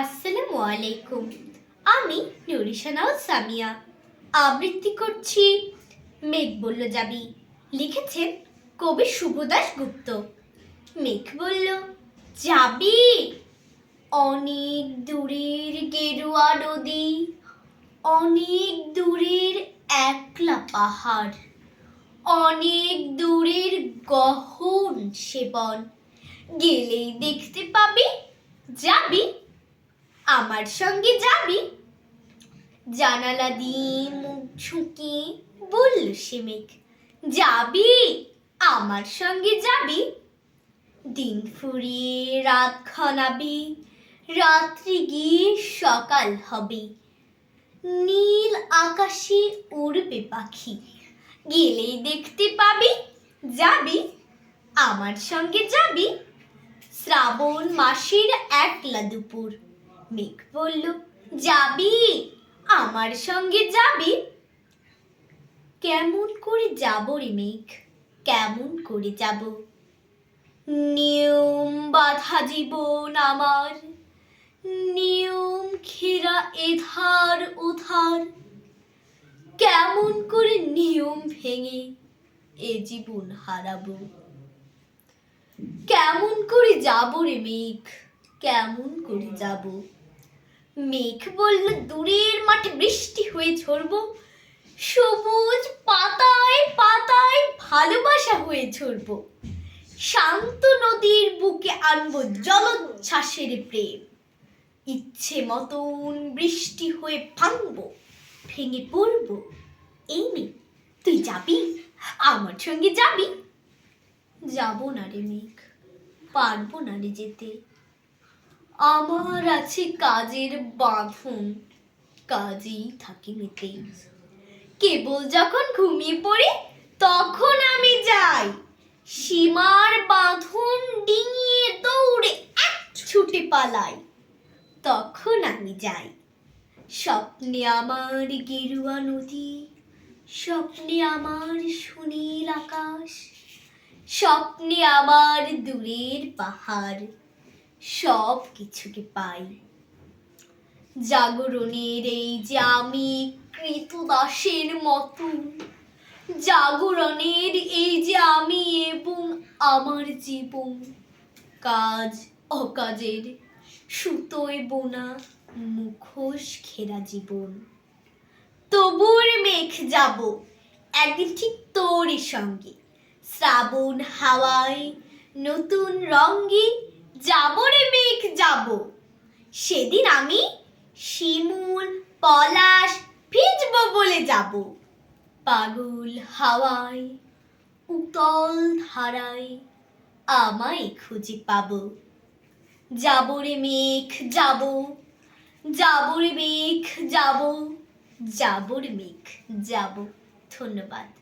আসসালামু আলাইকুম। আমি নুরিশানাও সামিয়া। আবৃত্তি করছি মেঘ বলল যাবি। লিখেছেন কবি শুভদাস গুপ্ত। মেঘ বলল, যাবি? অনেক দূরের গেরুয়া নদী, অনেক দূরের একলা পাহাড়, অনেক দূরের গহন সেবন। গেলেই দেখতে পাবি, যাবি আমার সঙ্গে যাবি? জানালা দিয়ে মুখ ঝুঁকি বলল সে যাবি? আমার সঙ্গে যাবি? দিন ফুরিয়ে রাত ঘনাবি রাত্রি গিয়ে সকাল হবে। নীল আকাশে উড়বে পাখি, গেলেই দেখতে পাবি, যাবি? আমার সঙ্গে যাবি? শ্রাবণ মাসের একলা দুপুর। মেঘ বলল, যাবি? আমার সঙ্গে যাবি? কেমন করে যাব রে মেঘ কেমন করে যাব? নিয়ম বাধা জীবন আমার। নিয়ম ঘেরা এধার ওধার। কেমন করে নিয়ম ভেঙে এ জীবন হারাবো? কেমন করে যাব রে মেঘ কেমন করে যাব? মেঘ বলল, দূরের মাঠে বৃষ্টি হয়ে ঝরবো। সবুজ পাতায় পাতায় ভালোবাসা হয়ে ঝরবো। শান্ত নদীর বুকে আনব জলোচ্ছ্বাসের প্রেম। ইচ্ছে মতন বৃষ্টি হয়ে ভাঙবো, ভেঙে পড়ব। এই নে, তুই যাবি? আমার সঙ্গে যাবি? যাব না রে মেঘ, পারব না রে যেতে। আমার আছে কাজের বাঁধন। কাজেই থাকি মেতে কেবল যখন ঘুমিয়ে পড়ি, তখন আমি যাই। সীমার বাঁধন ডিঙিয়ে দৌড়ে এক ছুটে পালাই। তখন আমি যাই। স্বপ্নে আমার গেরুয়া নদী, স্বপ্নে আমার সুনীল আকাশ, স্বপ্নে আমার দূরের পাহাড়। সব কিছুকে পাই? জাগরণের এই যে আমি কৃতদাসের মতন জাগরণের এই যে আমি এবং আমার জীবন, কাজ অকাজের সুতোয় বোনা মুখোশ ঘেরা জীবন। তবুর মেঘ যাব একদিন ঠিক তোরই সঙ্গে। শ্রাবণ হাওয়ায় নতুন রঙ্গে সেদিন আমি শিমুল, পলাশ ভিজব বলে যাব। পাগল হাওয়ায়, উতল ধারায় আমায় খুঁজে পাবো। যাব রে মেঘ, যাব। যাব মেঘ, যাব। যাব রে মেঘ, যাব। ধন্যবাদ।